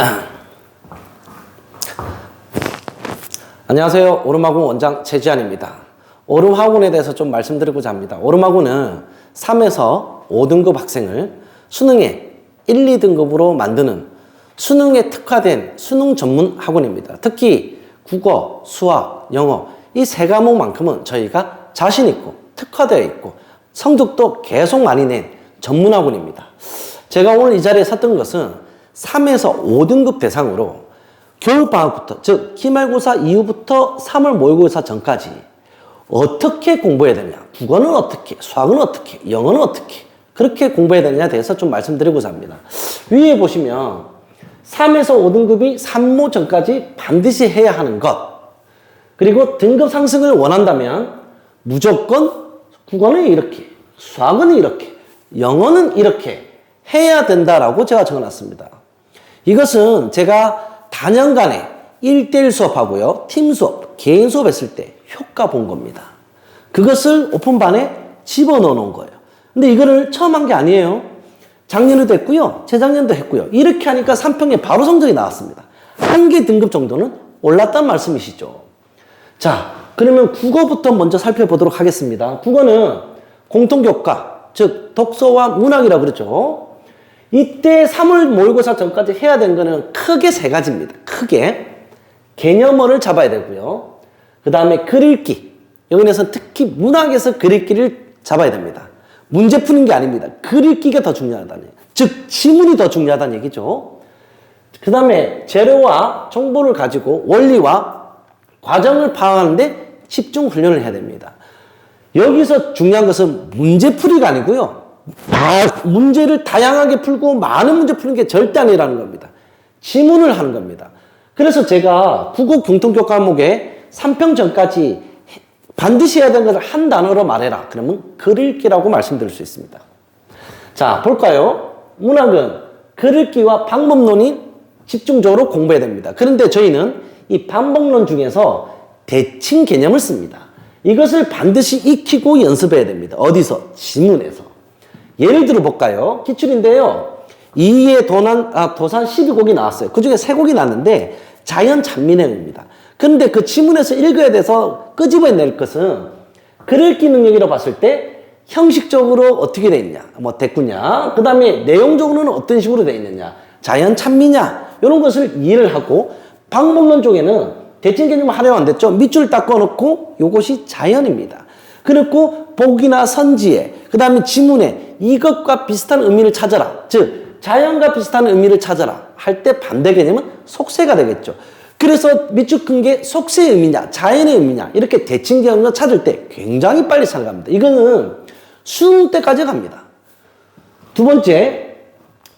안녕하세요. 오름학원 원장 최지한입니다. 오름학원에 대해서 좀 말씀드리고자 합니다. 오름학원은 3에서 5등급 학생을 수능에 1, 2등급으로 만드는 수능에 특화된 수능 전문 학원입니다. 특히 국어, 수학, 영어 이 세 과목만큼은 저희가 자신 있고 특화되어 있고 성적도 계속 많이 낸 전문 학원입니다. 제가 오늘 이 자리에 섰던 것은 3에서 5등급 대상으로 겨울방학부터, 즉, 기말고사 이후부터 3월 모의고사 전까지 어떻게 공부해야 되냐, 국어는 어떻게, 수학은 어떻게, 영어는 어떻게, 그렇게 공부해야 되느냐에 대해서 좀 말씀드리고자 합니다. 위에 보시면 3에서 5등급이 3모 전까지 반드시 해야 하는 것, 그리고 등급 상승을 원한다면 무조건 국어는 이렇게, 수학은 이렇게, 영어는 이렇게 해야 된다라고 제가 적어놨습니다. 이것은 제가 단연간에 1대1 수업하고요, 팀 수업, 개인 수업 했을 때 효과 본 겁니다. 그것을 오픈반에 집어넣어 놓은 거예요. 근데 이거를 처음 한 게 아니에요. 작년에도 했고요, 재작년도 했고요. 이렇게 하니까 3평에 바로 성적이 나왔습니다. 한 개 등급 정도는 올랐단 말씀이시죠. 자, 그러면 국어부터 먼저 살펴보도록 하겠습니다. 국어는 공통교과, 즉, 독서와 문학이라고 그랬죠. 이때 3월 모의고사 전까지 해야 되는 거는 크게 세 가지입니다. 크게. 개념어를 잡아야 되고요. 그 다음에 글읽기. 여기에서 특히 문학에서 글읽기를 잡아야 됩니다. 문제 푸는 게 아닙니다. 글읽기가 더 중요하다는 얘기. 즉, 지문이 더 중요하다는 얘기죠. 그 다음에 재료와 정보를 가지고 원리와 과정을 파악하는데 집중 훈련을 해야 됩니다. 여기서 중요한 것은 문제풀이가 아니고요. 아, 문제를 다양하게 풀고 많은 문제 푸는 게 절대 아니라는 겁니다. 지문을 하는 겁니다. 그래서 제가 국어 공통교과 과목에 3평 전까지 반드시 해야 되는 것을 한 단어로 말해라. 그러면 글읽기라고 말씀드릴 수 있습니다. 자, 볼까요? 문학은 글읽기와 방법론이 집중적으로 공부해야 됩니다. 그런데 저희는 이 방법론 중에서 대칭 개념을 씁니다. 이것을 반드시 익히고 연습해야 됩니다. 어디서? 지문에서. 예를 들어 볼까요? 기출인데요. 2의 도난, 아, 도산 12곡이 나왔어요. 그 중에 3곡이 나왔는데 자연 찬미행입니다. 근데 그 지문에서 읽어야 돼서 끄집어낼 것은 글읽기 능력이라고 봤을 때 형식적으로 어떻게 돼 있냐, 뭐 됐구냐, 그 다음에 내용적으로는 어떤 식으로 돼 있느냐, 자연 찬미냐, 이런 것을 이해를 하고 방법론 쪽에는 대칭 개념을 활용 안 됐죠. 밑줄 닦아 놓고 이것이 자연입니다. 그리고 복이나 선지에, 그 다음에 지문에 이것과 비슷한 의미를 찾아라. 즉, 자연과 비슷한 의미를 찾아라. 할 때 반대 개념은 속세가 되겠죠. 그래서 밑줄 큰게 속세의 의미냐, 자연의 의미냐, 이렇게 대칭 개념을 찾을 때 굉장히 빨리 찾아갑니다. 이거는 수능 때까지 갑니다. 두 번째,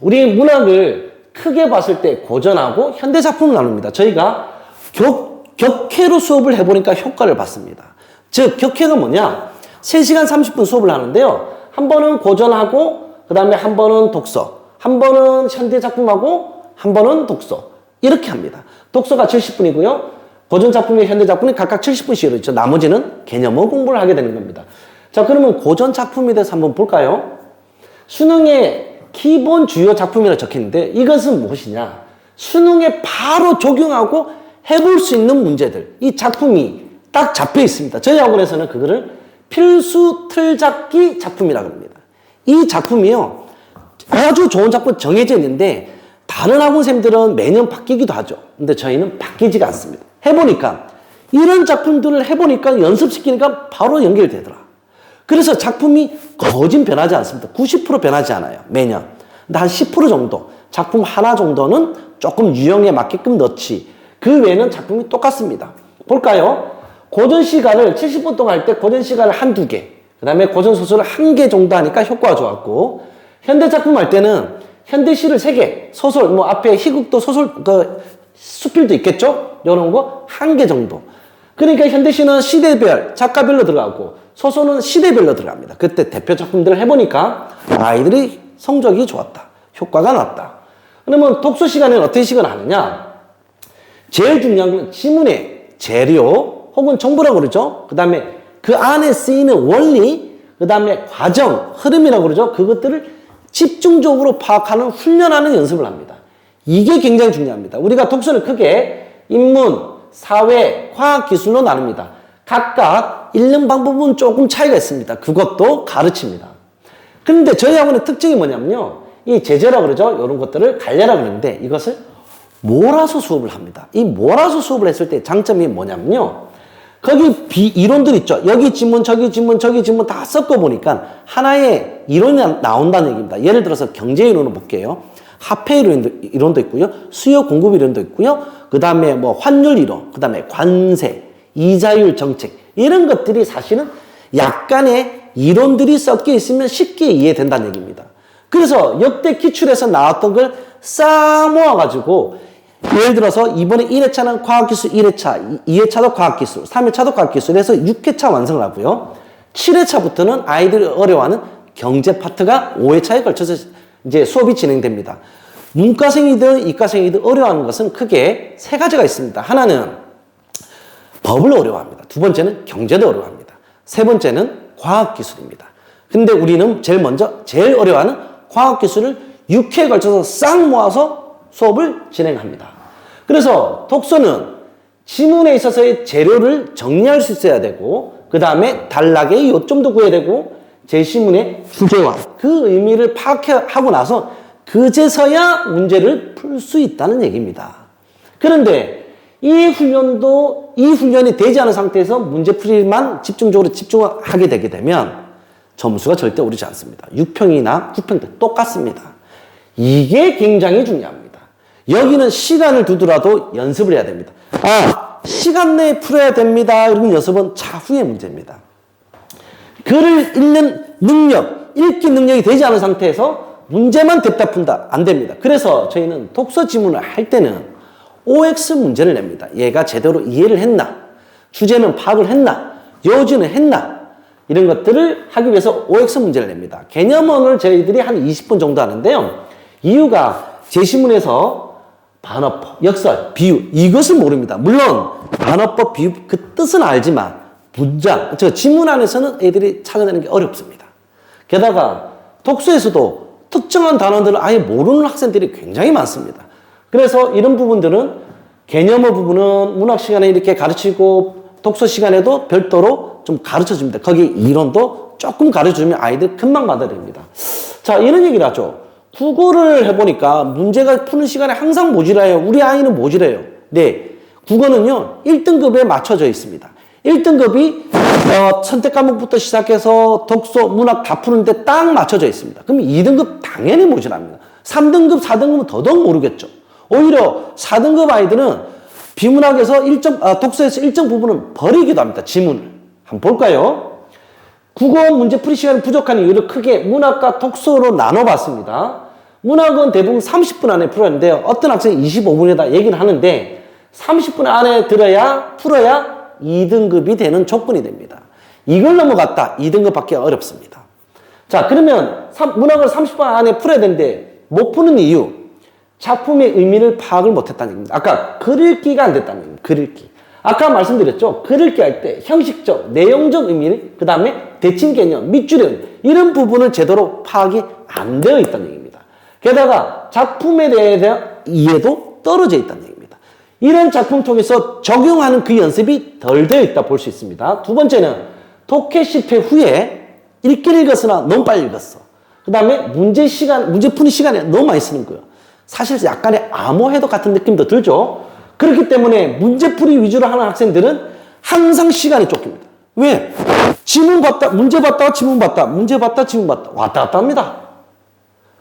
우리 문학을 크게 봤을 때 고전하고 현대 작품을 나눕니다. 저희가 격, 격회로 수업을 해보니까 효과를 봤습니다. 즉, 격회가 뭐냐? 3시간 30분 수업을 하는데요. 한 번은 고전하고, 그 다음에 한 번은 독서, 한 번은 현대 작품하고, 한 번은 독서. 이렇게 합니다. 독서가 70분이고요. 고전 작품과 현대 작품이 각각 70분씩으로 있죠. 나머지는 개념어 공부를 하게 되는 겁니다. 자, 그러면 고전 작품에 대해서 한번 볼까요? 수능에 기본 주요 작품이라고 적혀 있는데 이것은 무엇이냐? 수능에 바로 적용하고 해볼 수 있는 문제들. 이 작품이 딱 잡혀 있습니다. 저희 학원에서는 그거를 필수 틀잡기 작품이라고 합니다. 이 작품이요. 아주 좋은 작품 정해져 있는데 다른 학원생들은 매년 바뀌기도 하죠. 근데 저희는 바뀌지가 않습니다. 해보니까 이런 작품들을 해보니까 연습시키니까 바로 연결되더라. 그래서 작품이 거진 변하지 않습니다. 90% 변하지 않아요. 매년. 근데 한 10% 정도, 작품 하나 정도는 조금 유형에 맞게끔 넣지. 그 외에는 작품이 똑같습니다. 볼까요? 고전 시간을 70분 동안 할 때 고전 시간을 한두 개, 그 다음에 고전 소설을 한 개 정도 하니까 효과가 좋았고, 현대 작품 할 때는 현대 시를 세 개, 소설, 뭐 앞에 희극도 소설, 그, 수필도 있겠죠? 이런 거 한 개 정도. 그러니까 현대 시는 시대별, 작가별로 들어가고 소설은 시대별로 들어갑니다. 그때 대표 작품들을 해보니까 아이들이 성적이 좋았다. 효과가 났다. 그러면 독서 시간에는 어떤 시간을 하느냐? 제일 중요한 건 지문의 재료 혹은 정보라고 그러죠. 그 다음에 그 안에 쓰이는 원리, 그 다음에 과정, 흐름이라고 그러죠. 그것들을 집중적으로 파악하는 훈련하는 연습을 합니다. 이게 굉장히 중요합니다. 우리가 독서를 크게 인문, 사회, 과학, 기술로 나눕니다. 각각 읽는 방법은 조금 차이가 있습니다. 그것도 가르칩니다. 그런데 저희 학원의 특징이 뭐냐면요. 이 제재라고 그러죠. 이런 것들을 갈려라 그러는데 이것을 몰아서 수업을 합니다. 이 몰아서 수업을 했을 때 장점이 뭐냐면요. 거기 비 이론들 있죠. 여기 지문, 저기 지문, 저기 지문 다 섞어 보니까 하나의 이론이 나온다는 얘기입니다. 예를 들어서 경제 이론을 볼게요. 화폐 이론도, 이론도 있고요. 수요 공급 이론도 있고요. 그 다음에 뭐 환율 이론, 그 다음에 관세, 이자율 정책 이런 것들이 사실은 약간의 이론들이 섞여 있으면 쉽게 이해된다는 얘기입니다. 그래서 역대 기출에서 나왔던 걸싹 모아가지고 예를 들어서 이번에 1회차는 과학기술 1회차, 2회차도 과학기술, 3회차도 과학기술 해서 6회차 완성을 하고요. 7회차부터는 아이들이 어려워하는 경제 파트가 5회차에 걸쳐서 이제 수업이 진행됩니다. 문과생이든 이과생이든 어려워하는 것은 크게 세 가지가 있습니다. 하나는 법을 어려워합니다. 두 번째는 경제도 어려워합니다. 세 번째는 과학기술입니다. 근데 우리는 제일 먼저 제일 어려워하는 과학기술을 6회에 걸쳐서 싹 모아서 수업을 진행합니다. 그래서 독서는 지문에 있어서의 재료를 정리할 수 있어야 되고 그 다음에 단락의 요점도 구해야 되고 제시문의 주제와 그 의미를 파악하고 나서 그제서야 문제를 풀 수 있다는 얘기입니다. 그런데 이 훈련도 이 훈련이 되지 않은 상태에서 문제풀이만 집중적으로 집중하게 되게 되면 점수가 절대 오르지 않습니다. 6평이나 9평 때 똑같습니다. 이게 굉장히 중요합니다. 여기는 시간을 두더라도 연습을 해야 됩니다. 아, 시간 내에 풀어야 됩니다. 이런 연습은 차후의 문제입니다. 글을 읽는 능력, 읽기 능력이 되지 않은 상태에서 문제만 됐다 푼다. 안 됩니다. 그래서 저희는 독서 지문을 할 때는 OX 문제를 냅니다. 얘가 제대로 이해를 했나? 주제는 파악을 했나? 요지는 했나? 이런 것들을 하기 위해서 OX 문제를 냅니다. 개념원을 저희들이 한 20분 정도 하는데요. 이유가 제시문에서 반어법, 역설, 비유 이것을 모릅니다. 물론 반어법, 비유 그 뜻은 알지만 문장, 저 지문 안에서는 애들이 찾아내는 게 어렵습니다. 게다가 독서에서도 특정한 단어들을 아예 모르는 학생들이 굉장히 많습니다. 그래서 이런 부분들은 개념의 부분은 문학 시간에 이렇게 가르치고 독서 시간에도 별도로 좀 가르쳐 줍니다. 거기 이론도 조금 가르쳐 주면 아이들 금방 받아들입니다. 자, 이런 얘기를 하죠. 국어를 해보니까 문제가 푸는 시간에 항상 모질해요. 우리 아이는 모질해요. 네. 국어는요, 1등급에 맞춰져 있습니다. 1등급이 어, 선택 과목부터 시작해서 독서, 문학 다 푸는데 딱 맞춰져 있습니다. 그럼 2등급 당연히 모질합니다. 3등급, 4등급은 더더욱 모르겠죠. 오히려 4등급 아이들은 비문학에서 1점, 아, 독서에서 일정 부분은 버리기도 합니다. 지문을. 한번 볼까요? 국어 문제 풀이 시간이 부족한 이유를 크게 문학과 독서로 나눠봤습니다. 문학은 대부분 30분 안에 풀어야 하는데요. 어떤 학생이 25분에다 얘기를 하는데 30분 안에 들어야, 풀어야 2등급이 되는 조건이 됩니다. 이걸 넘어갔다. 2등급 받기 어렵습니다. 자, 그러면 문학을 30분 안에 풀어야 되는데 못 푸는 이유. 작품의 의미를 파악을 못했다는 얘기입니다. 아까 글 읽기가 안 됐다는 얘기입니다. 글 읽기. 아까 말씀드렸죠. 글 읽기 할 때 형식적, 내용적 의미를, 그 다음에 대칭 개념, 밑줄연 이런 부분을 제대로 파악이 안 되어 있다는 얘기입니다. 게다가 작품에 대한 이해도 떨어져 있다는 얘기입니다. 이런 작품 통해서 적용하는 그 연습이 덜 되어 있다 볼 수 있습니다. 두 번째는 독해 실패 후에 읽긴 읽었으나 너무 빨리 읽었어. 그 다음에 문제 시간, 문제 푸는 시간에 너무 많이 쓰는 거예요. 사실 약간의 암호 해독 같은 느낌도 들죠. 그렇기 때문에 문제풀이 위주로 하는 학생들은 항상 시간이 쫓깁니다. 왜? 지문 봤다, 문제 봤다, 지문 봤다, 문제 봤다, 지문 봤다. 왔다 갔다 합니다.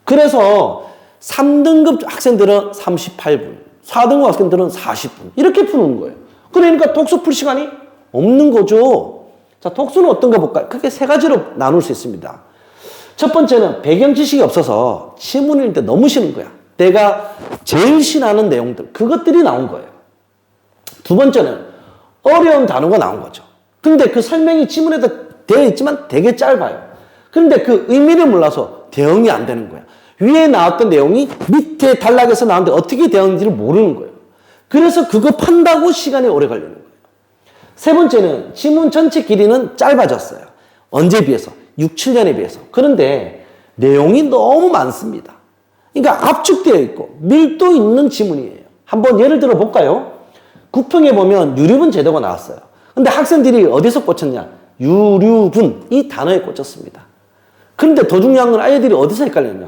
그래서 3등급 학생들은 38분, 4등급 학생들은 40분. 이렇게 푸는 거예요. 그러니까 독서 풀 시간이 없는 거죠. 자, 독서는 어떤가 볼까요? 크게 세 가지로 나눌 수 있습니다. 첫 번째는 배경 지식이 없어서 읽을 때 너무 쉬는 거야. 내가 제일 싫어하는 내용들, 그것들이 나온 거예요. 두 번째는 어려운 단어가 나온 거죠. 근데 그 설명이 지문에도 되어 있지만 되게 짧아요. 그런데 그 의미를 몰라서 대응이 안 되는 거야. 위에 나왔던 내용이 밑에 단락에서 나왔는데 어떻게 대응인지를 모르는 거예요. 그래서 그거 판다고 시간이 오래 걸리는 거예요. 세 번째는 지문 전체 길이는 짧아졌어요. 언제 비해서? 6, 7년에 비해서. 그런데 내용이 너무 많습니다. 그러니까 압축되어 있고 밀도 있는 지문이에요. 한번 예를 들어 볼까요? 국평에 보면 유류분 제도가 나왔어요. 근데 학생들이 어디서 꽂혔냐? 유류분 이 단어에 꽂혔습니다. 그런데 더 중요한 건 아이들이 어디서 헷갈렸냐?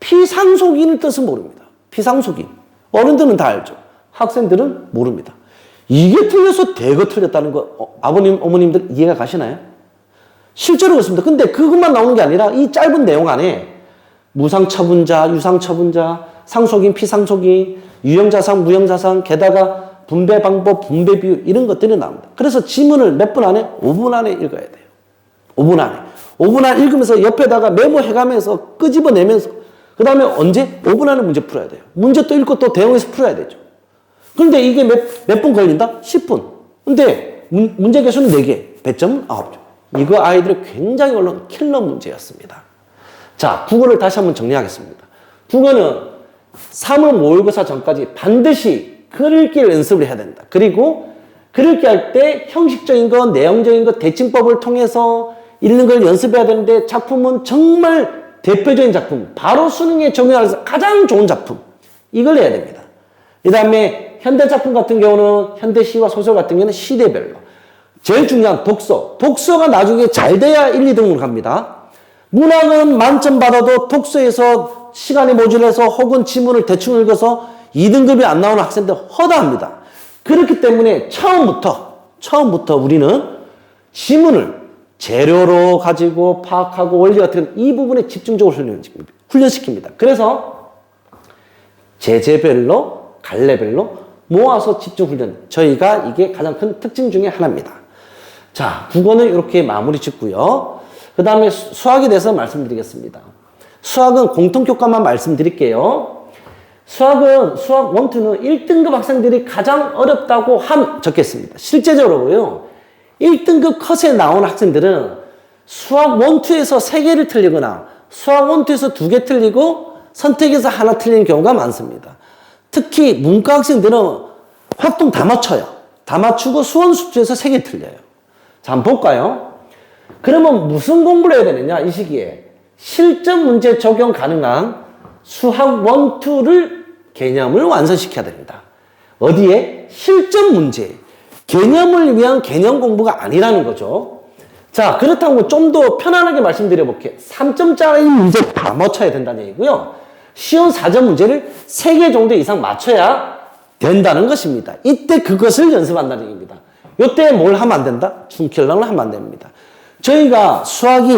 피상속인의 뜻은 모릅니다. 피상속인. 어른들은 다 알죠. 학생들은 모릅니다. 이게 틀려서 대거 틀렸다는 거 어, 아버님, 어머님들 이해가 가시나요? 실제로 그렇습니다. 근데 그것만 나오는 게 아니라 이 짧은 내용 안에 무상처분자, 유상처분자, 상속인, 피상속인, 유형자산, 무형자산, 게다가 분배 방법, 분배 비율 이런 것들이 나옵니다. 그래서 지문을 몇 분 안에? 5분 안에 읽어야 돼요. 5분 안에. 5분 안에 읽으면서 옆에다가 메모해가면서 끄집어내면서 그 다음에 언제? 5분 안에 문제 풀어야 돼요. 문제 또 읽고 또 대응해서 풀어야 되죠. 그런데 이게 몇, 몇 분 걸린다? 10분. 근데 문, 문제 개수는 4개, 배점은 9점. 이거 아이들이 굉장히 어려운 킬러 문제였습니다. 자, 국어를 다시 한번 정리하겠습니다. 국어는 3월 모의고사 전까지 반드시 글읽기를 연습을 해야 된다. 그리고 글읽기 할 때 형식적인 것, 내용적인 것, 대칭법을 통해서 읽는 걸 연습해야 되는데 작품은 정말 대표적인 작품, 바로 수능에 적용해서 가장 좋은 작품. 이걸 해야 됩니다. 그 다음에 현대 작품 같은 경우는 현대 시와 소설 같은 경우는 시대별로. 제일 중요한 독서. 독서가 나중에 잘 돼야 1, 2등으로 갑니다. 문학은 만점 받아도 독서에서 시간이 모자라서 혹은 지문을 대충 읽어서 2등급이 안 나오는 학생들 허다합니다. 그렇기 때문에 처음부터, 처음부터 우리는 지문을 재료로 가지고 파악하고 원리 같은 이 부분에 집중적으로 훈련시킵니다. 그래서 제재별로, 갈래별로 모아서 집중 훈련. 저희가 이게 가장 큰 특징 중에 하나입니다. 자, 국어는 이렇게 마무리 짓고요. 그 다음에 수학에 대해서 말씀드리겠습니다. 수학은 공통 교과만 말씀드릴게요. 수학은 수학 원투는 1등급 학생들이 가장 어렵다고 함 적겠습니다. 실제적으로요. 1등급 컷에 나온 학생들은 수학 원투에서 3개를 틀리거나 수학 원투에서 2개 틀리고 선택에서 하나 틀리는 경우가 많습니다. 특히 문과 학생들은 활동 다 맞춰요. 다 맞추고 수원 숙제에서 3개 틀려요. 자, 한번 볼까요? 그러면 무슨 공부를 해야 되느냐, 이 시기에. 실전 문제 적용 가능한 수학 원투를 개념을 완성시켜야 됩니다. 어디에? 실전 문제. 개념을 위한 개념 공부가 아니라는 거죠. 자, 그렇다고 좀 더 편안하게 말씀드려 볼게요. 3점짜리 문제 다 맞춰야 된다는 얘기고요. 쉬운 4점 문제를 3개 정도 이상 맞춰야 된다는 것입니다. 이때 그것을 연습한다는 얘기입니다. 이때 뭘 하면 안 된다? 중킬러를 하면 안 됩니다. 저희가 수학이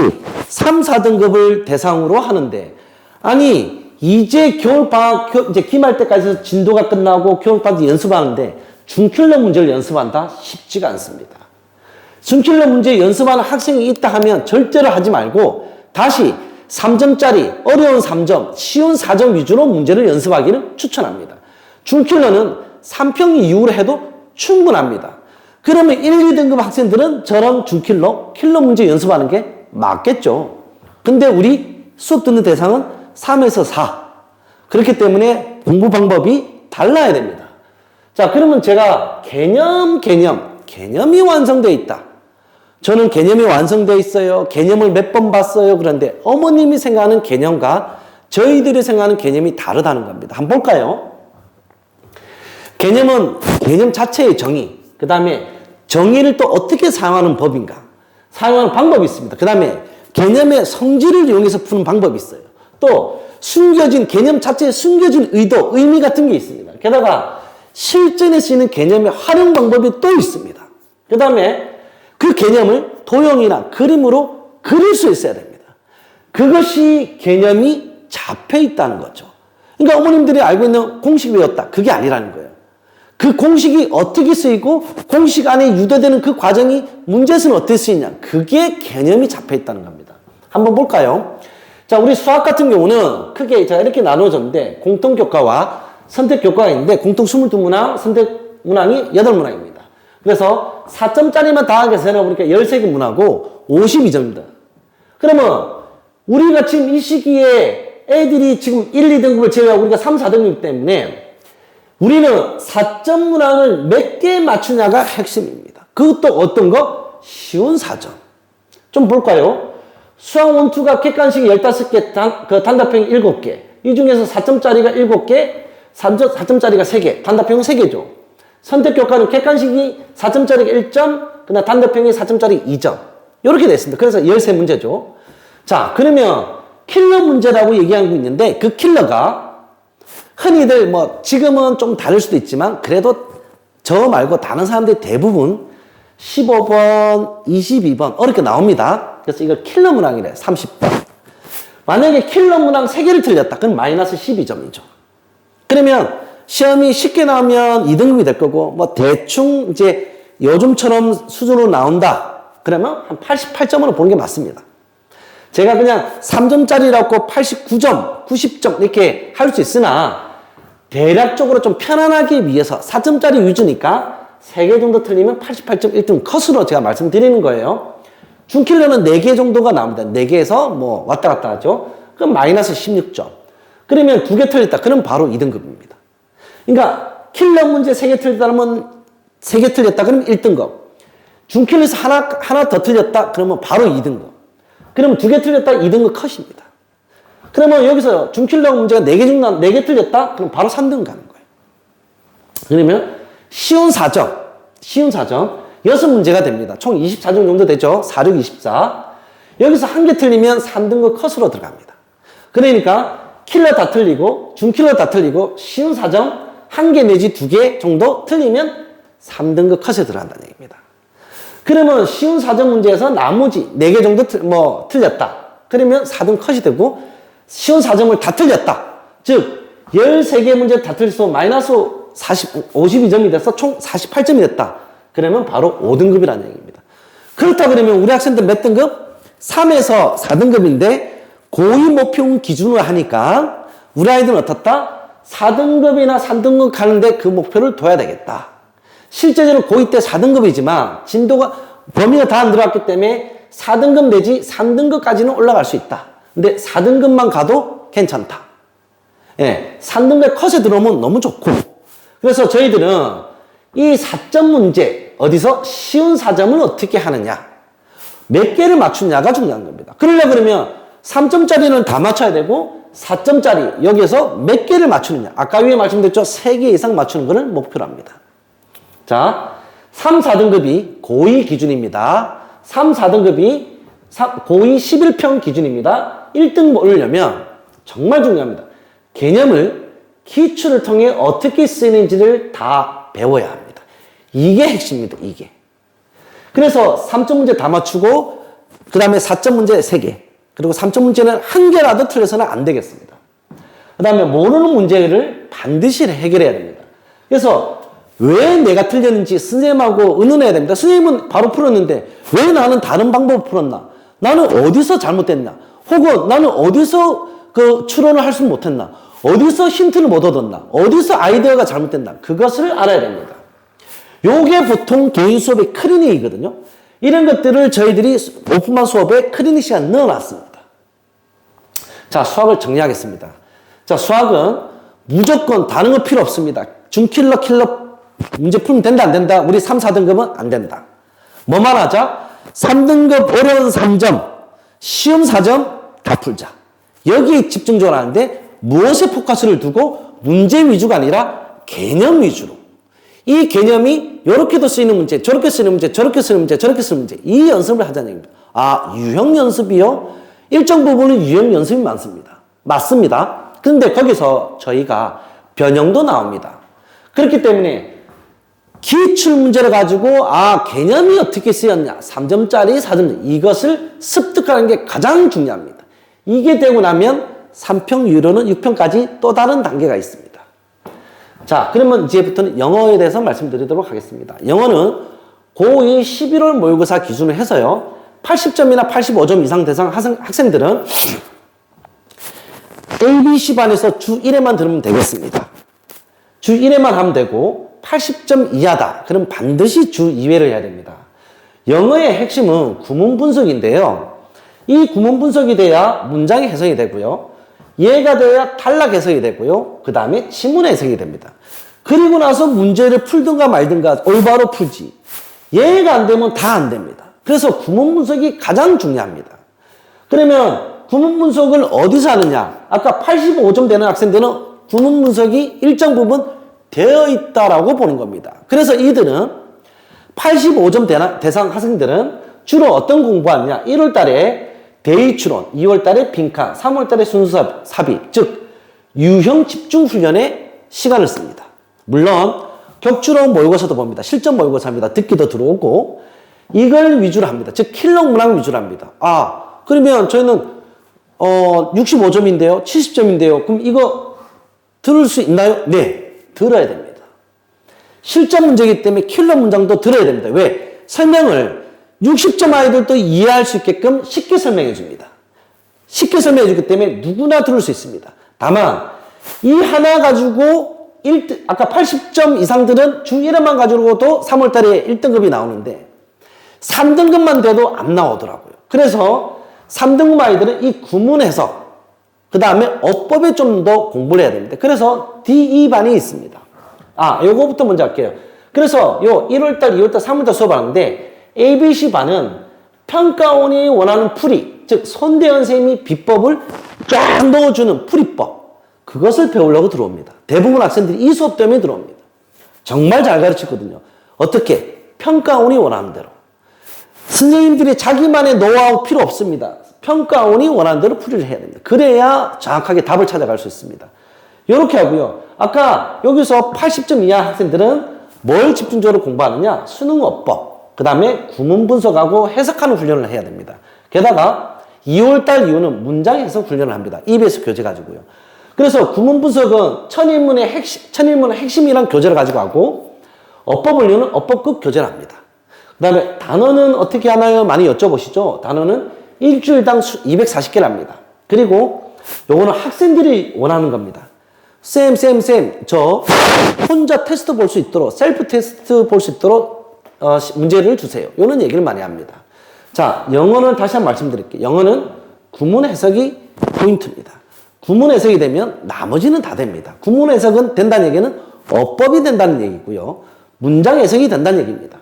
3, 4등급을 대상으로 하는데, 아니, 이제 겨울방학, 겨- 이제 기말 때까지 진도가 끝나고 겨울방학 연습하는데, 중킬러 문제를 연습한다? 쉽지가 않습니다. 중킬러 문제 연습하는 학생이 있다 하면 절대로 하지 말고, 다시 3점짜리, 어려운 3점, 쉬운 4점 위주로 문제를 연습하기를 추천합니다. 중킬러는 3평 이후로 해도 충분합니다. 그러면 1, 2등급 학생들은 저런 중킬러, 킬러 문제 연습하는 게 맞겠죠. 근데 우리 수업 듣는 대상은 3에서 4. 그렇기 때문에 공부 방법이 달라야 됩니다. 자, 그러면 제가 개념, 개념, 개념이 완성되어 있다. 저는 개념이 완성되어 있어요. 개념을 몇 번 봤어요. 그런데 어머님이 생각하는 개념과 저희들이 생각하는 개념이 다르다는 겁니다. 한번 볼까요? 개념은 개념 자체의 정의, 그 다음에 정의를 또 어떻게 사용하는 법인가, 사용하는 방법이 있습니다. 그 다음에 개념의 성질을 이용해서 푸는 방법이 있어요. 또 숨겨진 개념 자체에 숨겨진 의도, 의미 같은 게 있습니다. 게다가 실전에 쓰이는 개념의 활용 방법이 또 있습니다. 그 다음에 그 개념을 도형이나 그림으로 그릴 수 있어야 됩니다. 그것이 개념이 잡혀 있다는 거죠. 그러니까 어머님들이 알고 있는 공식 외웠다. 그게 아니라는 거예요. 그 공식이 어떻게 쓰이고 공식 안에 유도되는 그 과정이 문제에서는 어떻게 쓰이냐. 그게 개념이 잡혀 있다는 겁니다. 한번 볼까요? 자, 우리 수학 같은 경우는 크게 제가 이렇게 나누어졌는데 공통교과와 선택 교과가 있는데 공통 22문항, 선택 문항이 8문항입니다. 그래서 4점짜리만 다 하게 해서 보니까 13개 문하고 52점입니다. 그러면 우리가 지금 이 시기에 애들이 지금 1, 2등급을 제외하고 우리가 3, 4등급이기 때문에 우리는 4점 문항을 몇 개 맞추냐가 핵심입니다. 그것도 어떤 거? 쉬운 4점. 좀 볼까요? 수학 원투가 객관식 15개, 단, 그 단답형 7개. 이 중에서 4점짜리가 7개, 4점짜리가 3개, 단답형은 3개죠. 선택 교과는 객관식이 4점짜리가 1점, 그다음 단답형이 4점짜리 2점. 이렇게 됐습니다. 그래서 13문제죠. 자, 그러면 킬러 문제라고 얘기하고 있는데 그 킬러가 흔히들 뭐 지금은 좀 다를 수도 있지만 그래도 저 말고 다른 사람들이 대부분 15번, 22번 어렵게 나옵니다. 그래서 이걸 킬러 문항이래. 30번. 만약에 킬러 문항 3개를 틀렸다. 그럼 마이너스 12점이죠. 그러면 시험이 쉽게 나오면 2등급이 될 거고 뭐 대충 이제 요즘처럼 수준으로 나온다. 그러면 한 88점으로 보는 게 맞습니다. 제가 그냥 3점짜리라고 89점, 90점 이렇게 할 수 있으나 대략적으로 좀 편안하기 위해서 4점짜리 위주니까 3개 정도 틀리면 88점 1등 컷으로 제가 말씀드리는 거예요. 중킬러는 4개 정도가 나옵니다. 4개에서 뭐 왔다 갔다 하죠. 그럼 마이너스 16점. 그러면 2개 틀렸다. 그럼 바로 2등급입니다. 그러니까 킬러 문제 3개 틀렸다면 3개 틀렸다. 그러면 1등급. 중킬러에서 하나, 하나 더 틀렸다. 그러면 바로 2등급. 그러면 2개 틀렸다. 2등급 컷입니다. 그러면 여기서 중킬러 문제가 4개 중, 4개 틀렸다? 그럼 바로 3등 가는 거예요. 그러면 쉬운 4점, 쉬운 4점, 6문제가 됩니다. 총 24점 정도 되죠? 4, 6, 24. 여기서 한 개 틀리면 3등급 컷으로 들어갑니다. 그러니까 킬러 다 틀리고, 중킬러 다 틀리고, 4점, 한개 내지 두 개 정도 틀리면 3등급 컷에 들어간다는 얘기입니다. 그러면 쉬운 4점 문제에서 나머지 4개 정도 틀, 뭐 틀렸다. 그러면 4등 컷이 되고, 쉬운 4점을 다 틀렸다. 즉, 13개 문제 다 틀려서 마이너스 40, 52점이 돼서 총 48점이 됐다. 그러면 바로 5등급이라는 얘기입니다. 그렇다 그러면 우리 학생들 몇 등급? 3에서 4등급인데 고의 목표 기준으로 하니까 우리 아이들은 어떻다? 4등급이나 3등급 가는데 그 목표를 둬야 되겠다. 실제적으로 고2 때 4등급이지만 진도가 범위가 다 안 들어갔기 때문에 4등급 내지 3등급까지는 올라갈 수 있다. 근데 4등급만 가도 괜찮다. 예, 3등급 컷에 들어오면 너무 좋고. 그래서 저희들은 이 4점 문제, 어디서 쉬운 4점을 어떻게 하느냐. 몇 개를 맞추냐가 중요한 겁니다. 그러려 그러면 3점짜리는 다 맞춰야 되고 4점짜리 여기에서 몇 개를 맞추느냐. 아까 위에 말씀드렸죠. 3개 이상 맞추는 것을 목표로 합니다. 자, 3, 4등급이 고2 기준입니다. 3, 4등급이 고2 11평 기준입니다. 1등 오르려면 정말 중요합니다. 개념을 기출을 통해 어떻게 쓰이는지를 다 배워야 합니다. 이게 핵심입니다. 이게. 그래서 3점 문제 다 맞추고 그 다음에 4점 문제 3개 그리고 3점 문제는 한 개라도 틀려서는 안 되겠습니다. 그 다음에 모르는 문제를 반드시 해결해야 됩니다. 그래서 왜 내가 틀렸는지 선생님하고 의논해야 됩니다. 선생님은 바로 풀었는데 왜 나는 다른 방법을 풀었나? 나는 어디서 잘못됐나? 혹은 나는 어디서 그 추론을 할 수 못했나? 어디서 힌트를 못 얻었나? 어디서 아이디어가 잘못됐나? 그것을 알아야 됩니다. 요게 보통 개인 수업의 클리닉이거든요. 이런 것들을 저희들이 오픈반 수업에 클리닉 시간 넣어놨습니다. 자, 수학을 정리하겠습니다. 자, 수학은 무조건 다른 거 필요 없습니다. 중킬러, 킬러 문제 풀면 된다, 안 된다? 우리 3, 4등급은 안 된다. 뭐만 하자? 3등급 어려운 3점, 쉬운 4점 다 풀자. 여기에 집중적으로 하는데 무엇에 포커스를 두고 문제 위주가 아니라 개념 위주로. 이 개념이 이렇게도 쓰이는 문제, 저렇게 쓰이는 문제, 저렇게 쓰이는 문제, 저렇게 쓰이는 문제. 이 연습을 하자는 얘기입니다. 아, 유형 연습이요? 일정 부분은 유형 연습이 많습니다. 맞습니다. 근데 거기서 저희가 변형도 나옵니다. 그렇기 때문에 기출 문제를 가지고 아 개념이 어떻게 쓰였냐 3점짜리 4점 이것을 습득하는 게 가장 중요합니다. 이게 되고 나면 3평 유로는 6평까지 또 다른 단계가 있습니다. 자 그러면 이제부터는 영어에 대해서 말씀드리도록 하겠습니다. 영어는 고2 11월 모의고사 기준으로 해서요 80점이나 85점 이상 대상 학생 들은 ABC반에서 주 1회만 들으면 되겠습니다. 주 1회만 하면 되고 80점 이하다. 그럼 반드시 주 2회를 해야 됩니다. 영어의 핵심은 구문 분석인데요. 이 구문 분석이 돼야 문장이 해석이 되고요. 얘가 돼야 탈락 해석이 되고요. 그 다음에 지문 해석이 됩니다. 그리고 나서 문제를 풀든가 말든가 올바로 풀지. 얘가 안 되면 다 안 됩니다. 그래서 구문 분석이 가장 중요합니다. 그러면 구문 분석을 어디서 하느냐? 아까 85점 되는 학생들은 구문 분석이 일정 부분 되어 있다라고 보는 겁니다. 그래서 이들은 85점 대나- 대상 학생들은 주로 어떤 공부하느냐? 1월 달에 대의 추론, 2월 달에 빈칸, 3월 달에 순수 삽입, 즉 유형 집중 훈련에 시간을 씁니다. 물론 격주로 모의고사도 봅니다. 실전 모의고사 합니다. 듣기도 들어오고 이걸 위주로 합니다. 즉 킬러 문항 위주로 합니다. 아 그러면 저희는 어 65점인데요, 70점인데요. 그럼 이거 들을 수 있나요? 네, 들어야 됩니다. 실전 문제이기 때문에 킬러 문장도 들어야 됩니다. 왜? 설명을 60점 아이들도 이해할 수 있게끔 쉽게 설명해 줍니다. 쉽게 설명해 주기 때문에 누구나 들을 수 있습니다. 다만 이 하나 가지고 1등 아까 80점 이상들은 중1회만 가지고도 3월 달에 1등급이 나오는데 3등급만 돼도 안 나오더라고요. 그래서 3등급 아이들은 이 구문 해석 그 다음에 어법에 좀 더 공부를 해야 됩니다. 그래서 D2반이 있습니다. 아, 요거부터 먼저 할게요. 그래서 요 1월달, 2월달, 3월달 수업하는데 ABC 반은 평가원이 원하는 풀이, 즉 손대현 선생님이 비법을 쫙 넣어주는 풀이법 그것을 배우려고 들어옵니다. 대부분 학생들이 이 수업 때문에 들어옵니다. 정말 잘 가르치거든요. 어떻게? 평가원이 원하는 대로. 선생님들이 자기만의 노하우 필요 없습니다. 평가원이 원하는 대로 풀이를 해야 됩니다. 그래야 정확하게 답을 찾아갈 수 있습니다. 이렇게 하고요. 아까 여기서 80점 이하 학생들은 뭘 집중적으로 공부하느냐? 수능어법, 그 다음에 구문 분석하고 해석하는 훈련을 해야 됩니다. 게다가 2월달 이후는 문장 해석 훈련을 합니다. EBS 교재 가지고요. 그래서 구문 분석은 천일문의 핵심, 천일문의 핵심이란 교재를 가지고 하고 어법 훈련은 어법급 교재를 합니다. 그 다음에 단어는 어떻게 하나요? 많이 여쭤보시죠? 단어는 일주일당 240개를 합니다. 그리고 요거는 학생들이 원하는 겁니다. 쌤, 쌤, 쌤, 저 혼자 테스트 볼 수 있도록, 셀프 테스트 볼 수 있도록 어, 시- 문제를 주세요. 이런 얘기를 많이 합니다. 자, 영어는 다시 한 번 말씀드릴게요. 영어는 구문 해석이 포인트입니다. 구문 해석이 되면 나머지는 다 됩니다. 구문 해석은 된다는 얘기는 어법이 된다는 얘기고요. 문장 해석이 된다는 얘기입니다.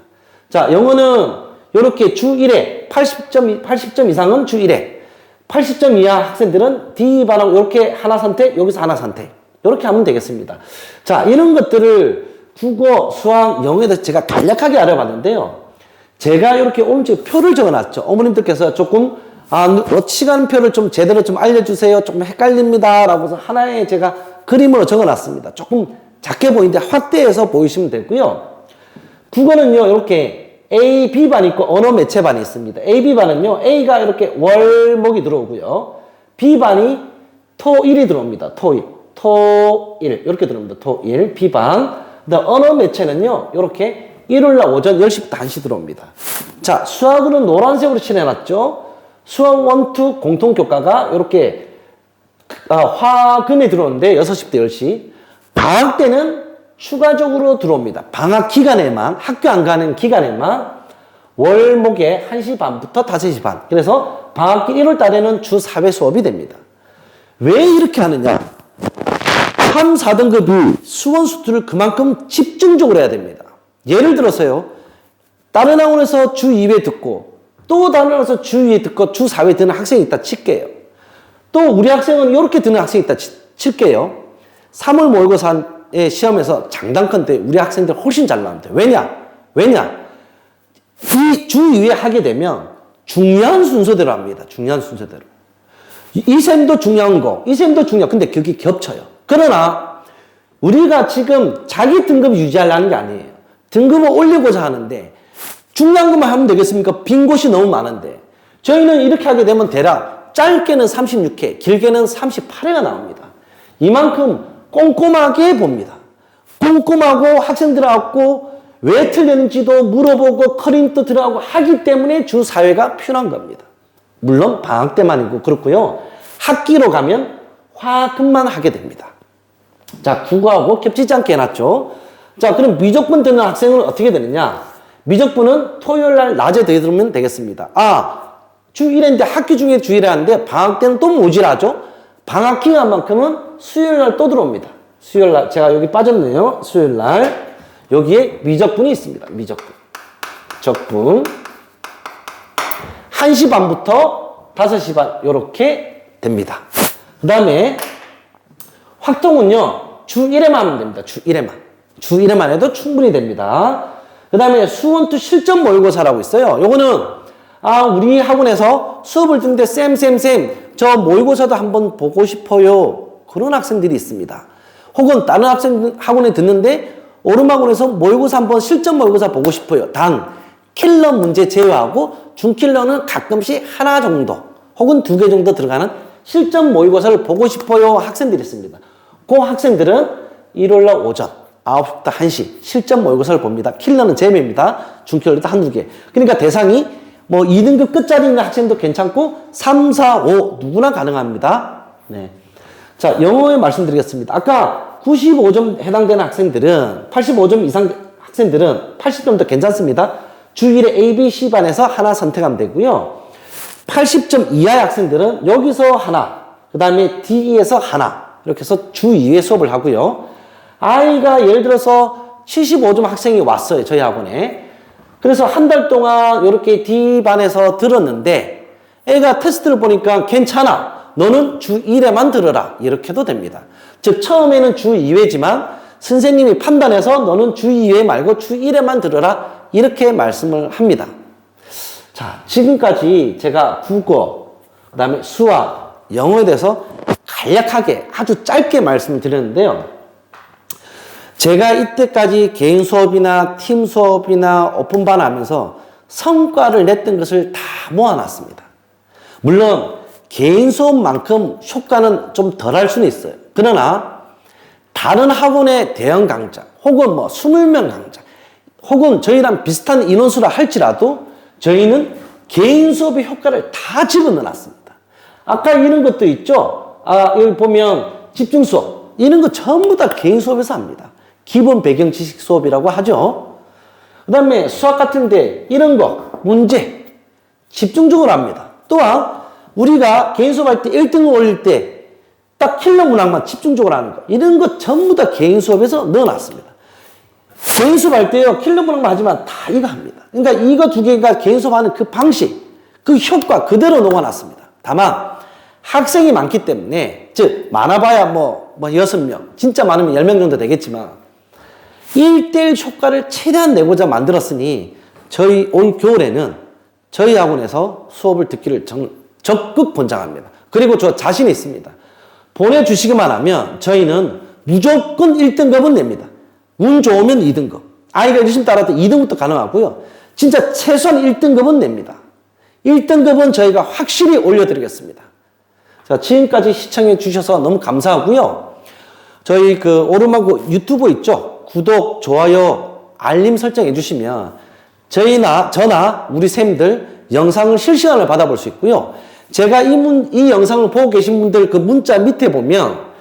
자, 영어는 이렇게 주 1회 80점, 80점 이상은 주 1회 80점 이하 학생들은 D반하고 이렇게 하나 선택, 여기서 하나 선택. 이렇게 하면 되겠습니다. 자, 이런 것들을 국어, 수학, 영어에 대해서 제가 간략하게 알아봤는데요. 제가 이렇게 오른쪽에 표를 적어놨죠. 어머님들께서 조금, 아, 어, 시간표를 좀 제대로 좀 알려주세요. 조금 헷갈립니다. 라고 해서 하나의 제가 그림으로 적어놨습니다. 조금 작게 보이는데 확대해서 보이시면 되고요. 국어는요, 이렇게 A, B반이 있고 언어 매체반이 있습니다. A, B반은요, A가 이렇게 월 목이 들어오고요. B반이 토 일이 들어옵니다. 토 일. 토 일. 이렇게 들어옵니다. 토 일. B반. 그다음 언어 매체는요, 이렇게 일요일날 오전 10시부터 1시 들어옵니다. 자, 수학은 노란색으로 칠해놨죠? 수학 원투 공통교과가 이렇게 아, 화금에 들어오는데 6시부터 10시. 방학 때는 추가적으로 들어옵니다. 방학 기간에만, 학교 안 가는 기간에만 월 목에 1시 반부터 5시 반. 그래서 방학기 1월 달에는 주 4회 수업이 됩니다. 왜 이렇게 하느냐? 3, 4등급이 수원 수투를 그만큼 집중적으로 해야 됩니다. 예를 들어서요. 다른 학원에서 주 2회 듣고 또 다른 학원에서 주 2회 듣고 주 4회 듣는 학생이 있다 칠게요. 또 우리 학생은 이렇게 듣는 학생이 있다 치- 칠게요. 3월 모의고사 의 시험에서 장단컨대 우리 학생들 훨씬 잘 나옵니다. 왜냐? 왜냐? 이주 2회 하게 되면 중요한 순서대로 합니다. 중요한 순서대로. 이, 이 셈도 중요한 거, 이 셈도 중요한 근데 그게 겹쳐요. 그러나 우리가 지금 자기 등급 유지하려는 게 아니에요. 등급을 올리고자 하는데 중요한 것만 하면 되겠습니까? 빈 곳이 너무 많은데 저희는 이렇게 하게 되면 대략 짧게는 36회, 길게는 38회가 나옵니다. 이만큼 꼼꼼하게 봅니다. 꼼꼼하고 학생들하고 왜 틀렸는지도 물어보고 커린도 들어가고 하기 때문에 주 4회가 필요한 겁니다. 물론 방학 때만이고 그렇고요. 학기로 가면 화금만 하게 됩니다. 자, 국어하고 겹치지 않게 해놨죠. 자, 그럼 미적분 듣는 학생은 어떻게 되느냐? 미적분은 토요일 날 낮에 들으면 되겠습니다. 아, 주 1회인데 학기 중에 주 1회 하는데 방학 때는 또 모질하죠? 방학 기간만큼은 수요일 날 또 들어옵니다. 수요일 날, 제가 여기 빠졌네요. 수요일 날. 여기에 미적분이 있습니다. 미적분. 적분. 1시 반부터 5시 반, 요렇게 됩니다. 그 다음에 확동은요, 주 1회만 하면 됩니다. 주 1회만. 주 1회만 해도 충분히 됩니다. 그 다음에 수원투 실전 모의고사라고 있어요. 요거는, 아, 우리 학원에서 수업을 듣는데 쌤, 쌤, 쌤, 저 모의고사도 한번 보고 싶어요. 그런 학생들이 있습니다. 혹은 다른 학생 학원에 듣는데 오름학원에서 모의고사 한번 실전 모의고사 보고 싶어요. 단, 킬러 문제 제외하고 중킬러는 가끔씩 하나 정도 혹은 두 개 정도 들어가는 실전 모의고사를 보고 싶어요 학생들이 있습니다. 그 학생들은 일요일날 오전 9시부터 1시 실전 모의고사를 봅니다. 킬러는 제외입니다. 중킬러도 한두 개. 그러니까 대상이 뭐 2등급 끝자리 있는 학생도 괜찮고 3, 4, 5 누구나 가능합니다. 네. 자, 영어에 말씀드리겠습니다. 아까 95점 해당되는 학생들은 85점 이상 학생들은 80점도 괜찮습니다. 주1에 A, B, C 반에서 하나 선택하면 되고요. 80점 이하의 학생들은 여기서 하나, 그 다음에 D에서 하나, 이렇게 해서 주 2회 수업을 하고요. 아이가 예를 들어서 75점 학생이 왔어요, 저희 학원에. 그래서 한 달 동안 이렇게 D반에서 들었는데, 애가 테스트를 보니까 괜찮아. 너는 주 1회만 들어라. 이렇게 해도 됩니다. 즉, 처음에는 주 2회지만 선생님이 판단해서 너는 주 2회 말고 주 1회만 들어라. 이렇게 말씀을 합니다. 자, 지금까지 제가 국어, 그 다음에 수학, 영어에 대해서 간략하게 아주 짧게 말씀을 드렸는데요. 제가 이때까지 개인 수업이나 팀 수업이나 오픈반 하면서 성과를 냈던 것을 다 모아놨습니다. 물론 개인 수업만큼 효과는 좀 덜 할 수는 있어요. 그러나 다른 학원의 대형 강좌 혹은 뭐 20명 강좌 혹은 저희랑 비슷한 인원수라 할지라도 저희는 개인 수업의 효과를 다 집어넣어놨습니다. 아까 이런 것도 있죠. 아, 여기 보면 집중 수업. 이런 거 전부 다 개인 수업에서 합니다. 기본 배경 지식 수업이라고 하죠. 그 다음에 수학 같은데 이런 거, 문제, 집중적으로 합니다. 또한 우리가 개인 수업할 때 1등을 올릴 때 딱 킬러 문항만 집중적으로 하는 거. 이런 거 전부 다 개인 수업에서 넣어놨습니다. 개인 수업 할 때요, 킬러 문항만 하지만 다 이거 합니다. 그러니까 이거 두 개가 개인 수업하는 그 방식, 그 효과 그대로 녹아놨습니다. 다만, 학생이 많기 때문에, 즉, 많아봐야 뭐, 뭐, 여섯 명, 진짜 많으면 열명 정도 되겠지만, 1대1 효과를 최대한 내고자 만들었으니, 저희 올 겨울에는 저희 학원에서 수업을 듣기를 정, 적극 권장합니다. 그리고 저 자신 있습니다. 보내주시기만 하면 저희는 무조건 1등급은 냅니다. 운 좋으면 2등급. 아이가 열심히 따라도 2등급도 가능하고요. 진짜 최소한 1등급은 냅니다. 1등급은 저희가 확실히 올려드리겠습니다. 자, 지금까지 시청해 주셔서 너무 감사하고요. 저희 그 오르마구 유튜브 있죠? 구독, 좋아요, 알림 설정 해 주시면 저희나, 저나 우리 쌤들 영상을 실시간으로 받아볼 수 있고요. 제가 이 문, 이 영상을 보고 계신 분들 그 문자 밑에 보면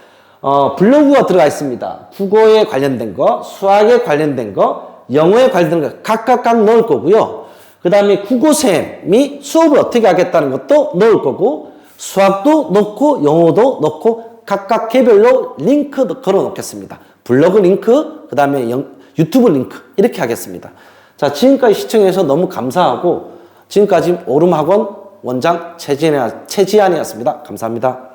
어, 블로그가 들어가 있습니다. 국어에 관련된 거, 수학에 관련된 거, 영어에 관련된 거 각각각 넣을 거고요. 그 다음에 국어쌤이 수업을 어떻게 하겠다는 것도 넣을 거고, 수학도 넣고, 영어도 넣고, 각각 개별로 링크 걸어 놓겠습니다. 블로그 링크, 그 다음에 유튜브 링크, 이렇게 하겠습니다. 자, 지금까지 시청해주셔서 너무 감사하고, 지금까지 오름학원 원장 최지안이었습니다. 감사합니다.